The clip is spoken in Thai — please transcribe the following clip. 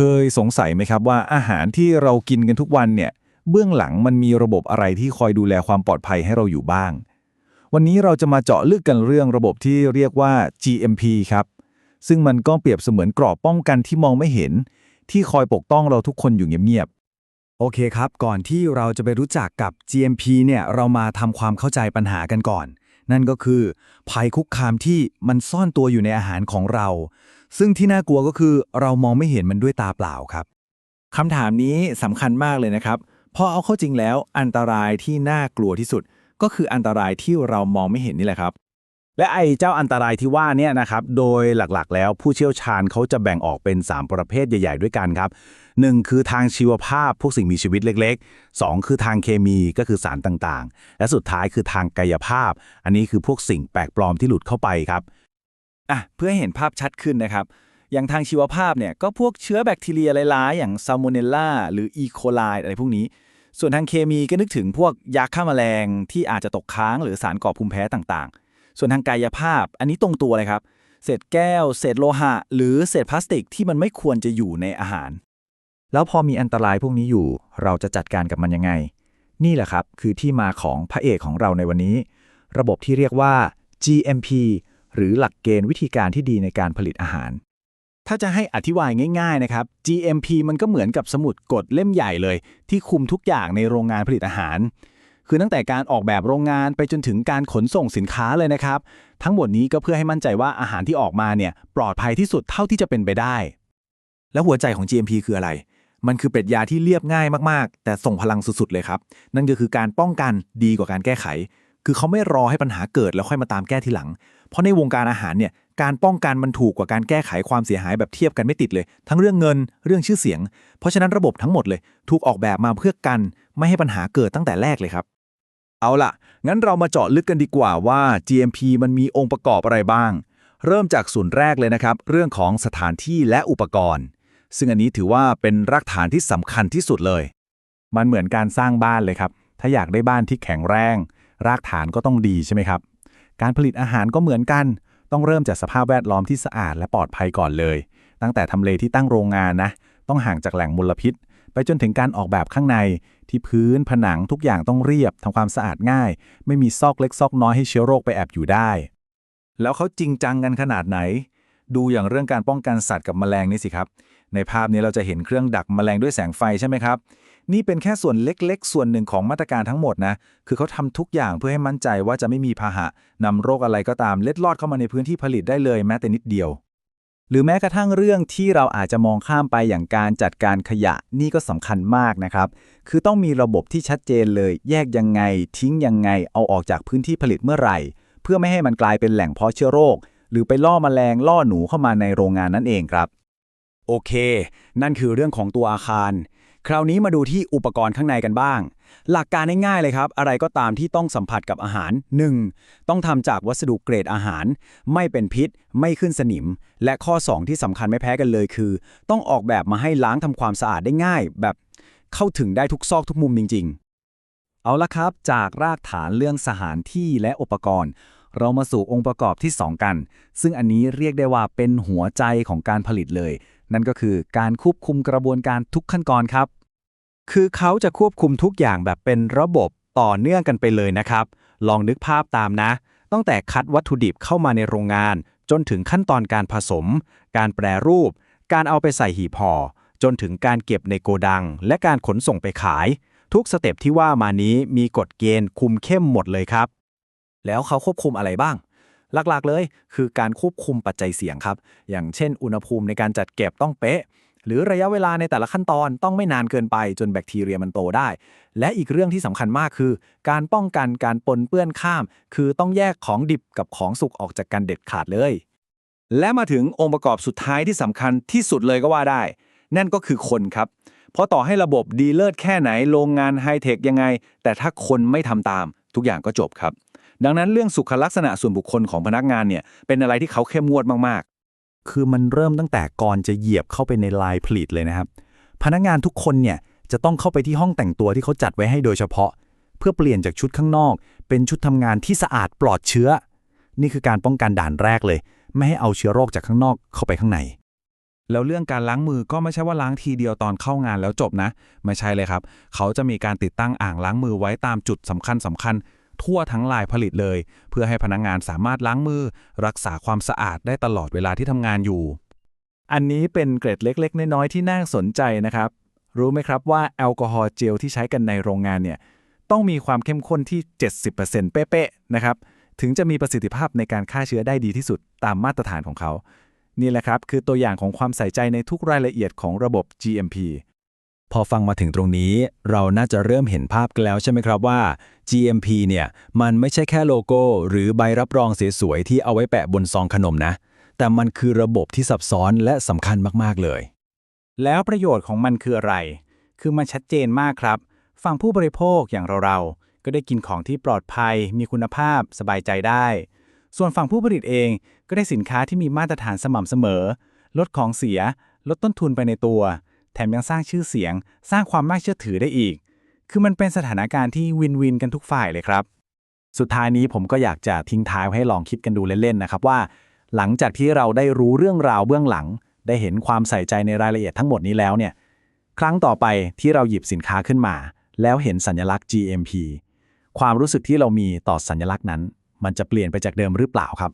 เคยสงสัยไหมครับว่าอาหารที่เรากินกันทุกวันเนี่ย เบื้องหลังมันมีระบบอะไรที่คอยดูแลความปลอดภัยให้เราอยู่บ้าง วันนี้เราจะมาเจาะลึกกันเรื่องระบบที่เรียกว่า GMP ครับ ซึ่งมันก็เปรียบเสมือนกรอบป้องกันที่มองไม่เห็น ที่คอยปกป้องเราทุกคนอยู่เงียบๆ โอเคครับ ก่อนที่เราจะไปรู้จักกับ GMP เนี่ย เรามาทำความเข้าใจปัญหากันก่อน นั่นก็คือ ภัยคุกคามที่มันซ่อนตัวอยู่ในอาหารของเรา ซึ่งที่น่ากลัวก็คือเรามองไม่เห็นมันด้วยตาเปล่าครับคำถามนี้สำคัญมากเลยนะครับเพราะเอาเข้าจริงแล้วอันตรายที่น่ากลัวที่สุด ก็คืออันตรายที่เรามองไม่เห็นนี่แหละครับ และไอ้เจ้าอันตรายที่ว่าเนี่ยนะครับ โดยหลักๆ แล้วผู้เชี่ยวชาญเขาจะแบ่งออกเป็น 3 ประเภทใหญ่ ๆ ด้วยกันครับ 1 คือทางชีวภาพพวกสิ่งมีชีวิตเล็ก ๆ 2 คือทางเคมีก็คือสารต่างๆ และสุดท้ายคือทางกายภาพ อันนี้คือพวกสิ่งแปลกปลอมที่หลุดเข้าไปครับ อะเพื่อให้เห็นภาพชัดขึ้นนะครับ อย่างทางชีวภาพเนี่ยก็พวกเชื้อแบคทีเรียหลายๆ อย่างซาโมเนลลาหรืออีโคไลอะไรพวกนี้ ส่วนทางเคมีก็นึกถึงพวกยาฆ่าแมลงที่อาจจะตกค้างหรือสารก่อภูมิแพ้ต่างๆ ส่วนทางกายภาพอันนี้ตรงตัวเลยครับ เศษแก้ว เศษโลหะ หรือเศษพลาสติกที่มันไม่ควรจะอยู่ในอาหาร แล้วพอมีอันตรายพวกนี้อยู่ เราจะจัดการกับมันยังไง นี่แหละครับคือที่มาของพระเอกของเราในวันนี้ ระบบที่เรียกว่า GMP หรือหลักเกณฑ์วิธีการที่ดีในการผลิตอาหาร ถ้าจะให้อธิบายง่าย ๆ นะครับ GMP มันก็เหมือนกับสมุดกฎเล่มใหญ่เลย ที่คุมทุกอย่างในโรงงานผลิตอาหาร คือตั้งแต่การออกแบบโรงงานไปจนถึงการขนส่งสินค้าเลยนะครับ ทั้งหมดนี้ก็เพื่อให้มั่นใจว่าอาหารที่ออกมาเนี่ยปลอดภัยที่สุดเท่าที่จะเป็นไปได้ แล้วหัวใจของ GMP คืออะไรมันคือเปรัชญาที่เรียบง่ายมาก ๆ แต่ส่งพลังสุด ๆ เลยครับ นั่นก็คือการป้องกันดีกว่าการแก้ไข คือเขาไม่รอให้ปัญหาเกิดแล้วค่อยมาตามแก้ทีหลัง เพราะในวงการอาหารเนี่ยการป้องกันมันถูกกว่าการแก้ไขความเสียหายแบบเทียบกันไม่ติดเลย ทั้งเรื่องเงินเรื่องชื่อเสียง เพราะฉะนั้นระบบทั้งหมดเลย ถูกออกแบบมาเพื่อกันไม่ให้ปัญหาเกิดตั้งแต่แรกเลยครับ เอาล่ะ งั้นเรามาเจาะลึกกันดีกว่าว่า GMP มันมีองค์ประกอบอะไรบ้าง เริ่มจากส่วนแรกเลยนะครับ เรื่องของสถานที่และอุปกรณ์ ซึ่งอันนี้ถือว่าเป็นรากฐานที่สำคัญที่สุดเลย มันเหมือนการสร้างบ้านเลยครับ ถ้าอยากได้บ้านที่แข็งแรง รากฐานก็ต้องดีใช่ไหมครับ การผลิตอาหารก็เหมือนกัน ต้องเริ่มจากสภาพแวดล้อมที่สะอาดและปลอดภัยก่อนเลย ตั้งแต่ทำเลที่ตั้งโรงงานนะ ต้องห่างจากแหล่งมลพิษ ไปจนถึงการออกแบบข้างในที่พื้นผนังทุกอย่างต้องเรียบทำความสะอาดง่าย ไม่มีซอกเล็กซอกน้อยให้เชื้อโรคไปแอบอยู่ได้ แล้วเขาจริงจังกันขนาดไหน ดูอย่างเรื่องการป้องกันสัตว์กับแมลงนี่สิครับ ในภาพนี้เราจะเห็นเครื่องดักแมลงด้วยแสงไฟใช่ไหมครับ นี่เป็นแค่ส่วนเล็กๆ ส่วนหนึ่งของมาตรการทั้งหมดนะ คือเขาทำทุกอย่างเพื่อให้มั่นใจว่าจะไม่มีพาหะนำโรคอะไรก็ตามเล็ดลอดเข้ามาในพื้นที่ผลิตได้เลยแม้แต่นิดเดียว หรือแม้กระทั่งเรื่องที่เราอาจจะมองข้ามไปอย่างการจัดการขยะนี่ก็สำคัญมากนะครับ คือต้องมีระบบที่ชัดเจนเลย แยกยังไง ทิ้งยังไง เอาออกจากพื้นที่ผลิตเมื่อไหร่ เพื่อไม่ให้มันกลายเป็นแหล่งเพาะเชื้อโรค หรือไปล่อแมลงล่อหนูเข้ามาในโรงงานนั่นเองครับ โอเค นั่นคือเรื่องของตัวอาคาร คราวนี้มาดูที่อุปกรณ์ข้างในกันบ้าง หลักการง่ายๆเลยครับ อะไรก็ตามที่ต้องสัมผัสกับอาหาร 1. ต้องทำจากวัสดุเกรดอาหาร ไม่เป็นพิษ ไม่ขึ้นสนิม และข้อ 2 ที่สำคัญไม่แพ้กันเลยคือ ต้องออกแบบมาให้ล้างทำความสะอาดได้ง่าย แบบเข้าถึงได้ทุกซอกทุกมุมจริง ๆ เอาละครับ จากรากฐานเรื่องสถานที่และอุปกรณ์ เรามาสู่องค์ประกอบที่ 2 กัน ซึ่งอันนี้เรียกได้ว่าเป็นหัวใจของการผลิตเลย นั่นก็คือการควบคุมกระบวนการทุกขั้นตอนครับ คือเขาจะควบคุมทุกอย่างแบบเป็นระบบต่อเนื่องกันไปเลยนะครับ ลองนึกภาพตามนะ ตั้งแต่คัดวัตถุดิบเข้ามาในโรงงาน จนถึงขั้นตอนการผสม การแปรรูป การเอาไปใส่หีบห่อ จนถึงการเก็บในโกดัง และการขนส่งไปขาย ทุกสเต็ปที่ว่ามานี้มีกฎเกณฑ์คุมเข้มหมดเลยครับ แล้วเขาควบคุมอะไรบ้างหลักๆ เลย คือการควบคุมปัจจัยเสี่ยงครับ อย่างเช่น อุณหภูมิในการจัดเก็บต้องเป๊ะ หรือระยะเวลาในแต่ละขั้นตอนต้องไม่นานเกินไปจนแบคทีเรียมันโตได้ และอีกเรื่องที่สำคัญมากคือ การป้องกันการปนเปื้อนข้าม คือต้องแยกของดิบกับของสุกออกจากกันเด็ดขาดเลย และมาถึงองค์ประกอบสุดท้ายที่สำคัญที่สุดเลยก็ว่าได้ นั่นก็คือคนครับ เพราะต่อให้ระบบดีเลิศแค่ไหนโรงงานไฮเทคยังไง แต่ถ้าคนไม่ทำตาม ทุกอย่างก็จบครับดังนั้นเรื่องสุขลักษณะส่วนบุคคลของพนักงานเนี่ยเป็นอะไรที่เขาเข้มงวดมาก คือมันเริ่มตั้งแต่ก่อนจะเหยียบเข้าไปในลายผลิตเลยนะครับ พนักงานทุกคนเนี่ยจะต้องเข้าไปที่ห้องแต่งตัวที่เขาจัดไว้ให้โดยเฉพาะ เพื่อเปลี่ยนจากชุดข้างนอก เป็นชุดทำงานที่สะอาดปลอดเชื้อ นี่คือการป้องกันด่านแรกเลย ไม่ให้เอาเชื้อโรคจากข้างนอกเข้าไปข้างใน แล้วเรื่องการล้างมือก็ไม่ใช่ว่าล้างทีเดียวตอนเข้างานแล้วจบนะ ไม่ใช่เลยครับ เขาจะมีการติดตั้งอ่างล้างมือไว้ตามจุดสำคัญสำคัญ ทั่วทั้งลายผลิตเลย เพื่อให้พนักงานสามารถล้างมือ รักษาความสะอาดได้ตลอดเวลาที่ทำงานอยู่ อันนี้เป็นเกร็ดเล็ก ๆ น้อยๆที่น่าสนใจนะครับ รู้ไหมครับว่าแอลกอฮอล์เจลที่ใช้กันในโรงงานเนี่ยต้องมีความเข้มข้นที่ 70%เป๊ะๆนะครับถึงจะมีประสิทธิภาพในการฆ่าเชื้อได้ดีที่สุดตามมาตรฐานของเขา นี่แหละครับ คือตัวอย่างของความใส่ใจในทุกรายละเอียดของระบบ GMP พอฟังมาถึงตรงนี้ เราน่าจะเริ่มเห็นภาพกันแล้วใช่ไหมครับว่า GMP เนี่ย มันไม่ใช่แค่โลโก้ หรือใบรับรองสวยๆที่เอาไว้แปะบนซองขนมนะ แต่มันคือระบบที่ซับซ้อนและสำคัญมากๆเลย แล้วประโยชน์ของมันคืออะไร คือมันชัดเจนมากครับ ฝั่งผู้บริโภคอย่างเราๆ ก็ได้กินของที่ปลอดภัย มีคุณภาพ สบายใจได้ ส่วนฝั่งผู้ผลิตเองก็ได้สินค้าที่มีมาตรฐานสม่ำเสมอ ลดของเสีย ลดต้นทุนไปในตัว ถมยังสร้างชื่อเสียง สร้างความน่าเชื่อถือได้อีก คือมันเป็นสถานการณ์ที่วินวินกันทุกฝ่ายเลยครับ สุดท้ายนี้ผมก็อยากจะทิ้งท้ายไว้ให้ลองคิดกันดูเล่นๆนะครับว่า หลังจากที่เราได้รู้เรื่องราวเบื้องหลัง ได้เห็นความใส่ใจในรายละเอียดทั้งหมดนี้แล้วเนี่ยครั้งต่อไปที่เราหยิบสินค้าขึ้นมา แล้วเห็นสัญลักษณ์ GMP ความรู้สึกที่เรามีต่อสัญลักษณ์นั้น มันจะเปลี่ยนไปจากเดิมหรือเปล่าครับ